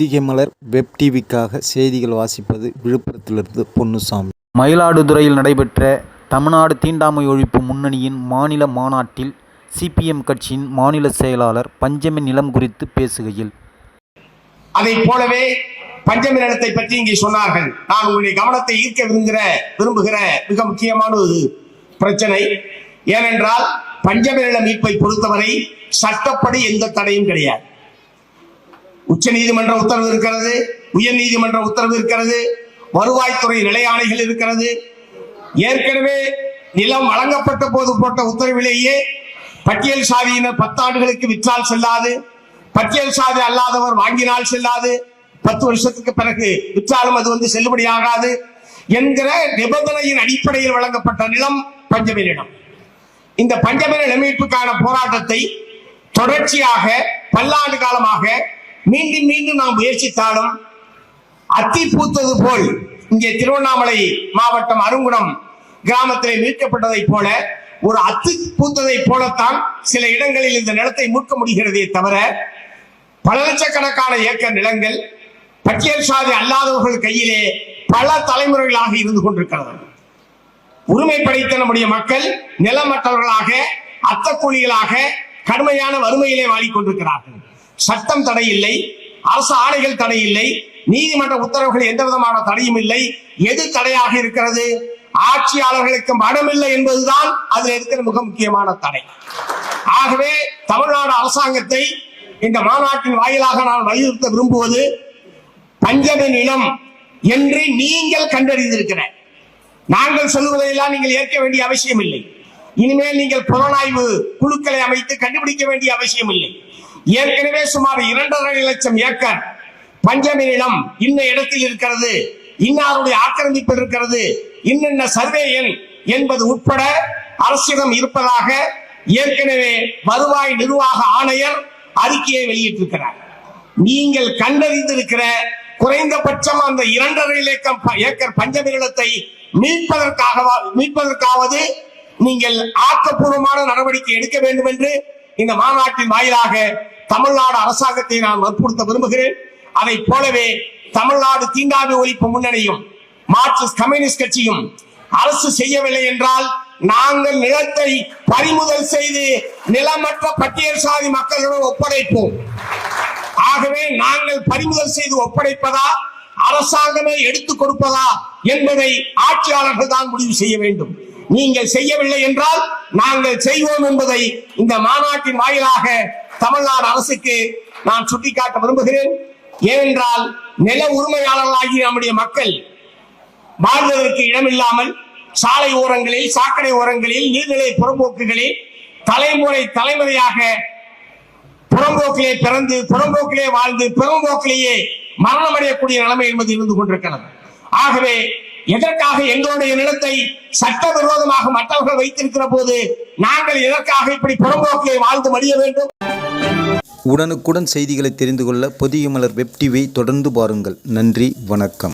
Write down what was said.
பொதிகை மலர் web டிவிக்காக செய்திகள் வாசிப்பது விழுப்புரத்திலிருந்து பொன்னுசாமி. மயிலாடுதுறையில் நடைபெற்ற தமிழ்நாடு தீண்டாமை ஒழிப்பு முன்னணியின் மாநில மாநாட்டில் சிபிஎம் கட்சியின் மாநில செயலாளர் பஞ்சமி நிலம் குறித்து பேசுகையில். அதை போலவே பஞ்சமி நிலத்தை பற்றி இங்கே சொன்னார்கள். நான் உங்களுடைய கவனத்தை ஈர்க்க விரும்புகிற விரும்புகிற மிக முக்கியமான ஒரு பிரச்சனை ஏனென்றால் பஞ்சமி நில மீட்பை பொறுத்தவரை சட்டப்படி எந்த தடையும் கிடையாது. உச்ச நீதிமன்ற உத்தரவு இருக்கிறது உயர் நீதிமன்ற உத்தரவு இருக்கிறது வருவாய்த்துறை நிலையாணைகள் இருக்கிறது. ஏற்கனவே நிலம் வழங்கப்பட்ட போது போட்ட உத்தரவிலேயே பட்டியல் சாதியினர் பத்தாண்டுகளுக்கு விற்றால் செல்லாது பட்டியல் சாதி அல்லாதவர் வாங்கினால் செல்லாது பத்து வருஷத்துக்கு பிறகு விற்றாலும் அது வந்து செல்லுபடியாகாது என்கிற நிபந்தனையின் அடிப்படையில் வழங்கப்பட்ட நிலம் பஞ்சமி நிலம் இந்த பஞ்சமி நில மீட்புக்கான போராட்டத்தை தொடர்ச்சியாக பல்லாண்டு காலமாக மீண்டும் மீண்டும் நாம் முயற்சித்தாலும் அத்தி பூத்தது போல் இங்கே திருவண்ணாமலை மாவட்டம் அருங்குணம் கிராமத்திலே மீட்கப்பட்டதைப் போல ஒரு அத்தி பூத்ததை போலத்தான் சில இடங்களில் இந்த நிலத்தை மீட்க முடிகிறதே தவிர பல லட்சக்கணக்கான ஏக்கர் நிலங்கள் பட்டியல் சாதி அல்லாதவர்கள் கையிலே பல தலைமுறைகளாக இருந்து கொண்டிருக்கிறது. உரிமை படைத்த நம்முடைய மக்கள் நிலமற்றவர்களாக அத்தக்கூலிகளாக கடுமையான வறுமையிலே வாடிக்கொண்டிருக்கிறார்கள். சட்டம் தடை இல்லை அரசு ஆணைகள் தடை இல்லை நீதிமன்ற உத்தரவுகள் எந்த விதமான தடையும் இல்லை. எது தடையாக இருக்கிறது? ஆட்சியாளர்களுக்கு மனமில்லை என்பதுதான் அதில் இருக்கிற மிக முக்கியமான தடை. ஆகவே தமிழ்நாடு அரசாங்கத்தை இந்த மாநாட்டின் வாயிலாக நான் வலியுறுத்த விரும்புவது பஞ்சமி நிலம் என்று நீங்கள் கண்டறிந்திருக்கிற நாங்கள் சொல்லுவதையெல்லாம் நீங்கள் ஏற்க வேண்டிய அவசியம் இல்லை இனிமேல் நீங்கள் புலனாய்வு குழுக்களை அமைத்து கண்டுபிடிக்க வேண்டிய அவசியம் இல்லை ஏற்கனவே சுமார் இரண்டரை லட்சம் ஏக்கர் பஞ்சமி நிலம் இன்ன இடத்தில் இருக்கிறது. இன்னாருடைய ஆக்கிரமிப்பு இருக்கிறது. இன்னென்ன சர்வே எண் என்பது உட்பட அரசிடம் இருப்பதாக ஏற்கனவே வருவாய் நிர்வாக ஆணையர் அறிக்கையை வெளியிட்டிருக்கிறார். நீங்கள் கண்டறிந்திருக்கிற குறைந்தபட்சம் அந்த இரண்டரை லட்சம் ப- ஏக்கர் பஞ்சமி நிலத்தை மீட்பதற்காக மீட்பதற்காவது நீங்கள் ஆக்கப்பூர்வமான நடவடிக்கை எடுக்க வேண்டும் என்று இந்த மாநாட்டின் வாயிலாக தமிழ்நாடு அரசாங்கத்தை நான் வற்புறுத்த விரும்புகிறேன். அதை போலவே தமிழ்நாடு தீண்டாமை ஒழிப்பு முன்னணியும் மார்க்சிஸ்ட் கம்யூனிஸ்ட் கட்சியும் அரசு செய்யவில்லை என்றால் நாங்கள் நிலத்தை பறிமுதல் செய்து நிலமற்ற பட்டியல் சாதி மக்களிடம் ஒப்படைப்போம். ஆகவே நாங்கள் பறிமுதல் செய்து ஒப்படைப்பதா அரசாங்கமே எடுத்துக் கொடுப்பதா என்பதை ஆட்சியாளர்கள் தான் முடிவு செய்ய வேண்டும். நீங்கள் செய்யவில்லை என்றால் நாங்கள் செய்வோம் என்பதை இந்த மாநாட்டின் வாயிலாக தமிழ்நாடு அரசுக்கு நான் சுட்டிக்காட்ட விரும்புகிறேன். ஏனென்றால் நில உரிமையாளர்களாகிய நம்முடைய மக்கள் வாழ்வதற்கு இடமில்லாமல் சாலை ஓரங்களில் சாக்கடை ஓரங்களில் நீர்நிலை புறம்போக்குகளில் தலைமுறை தலைமுறையாக புறம்போக்கிலே பிறந்து புறம்போக்கிலே வாழ்ந்து புறம்போக்கிலேயே மரணமடையக்கூடிய நிலைமை என்பது இருந்து கொண்டிருக்கிறது. ஆகவே எதற்காக எங்களுடைய நிலத்தை சட்டவிரோதமாக மற்றவர்கள் வைத்திருக்கிற போது நாங்கள் எதற்காக இப்படி புறம்போக்கை வாழ்ந்து மடிய வேண்டும்? உடனுக்குடன் செய்திகளை தெரிந்து கொள்ள பொதிகை மலர் வெப் டிவியை தொடர்ந்து பாருங்கள். நன்றி வணக்கம்.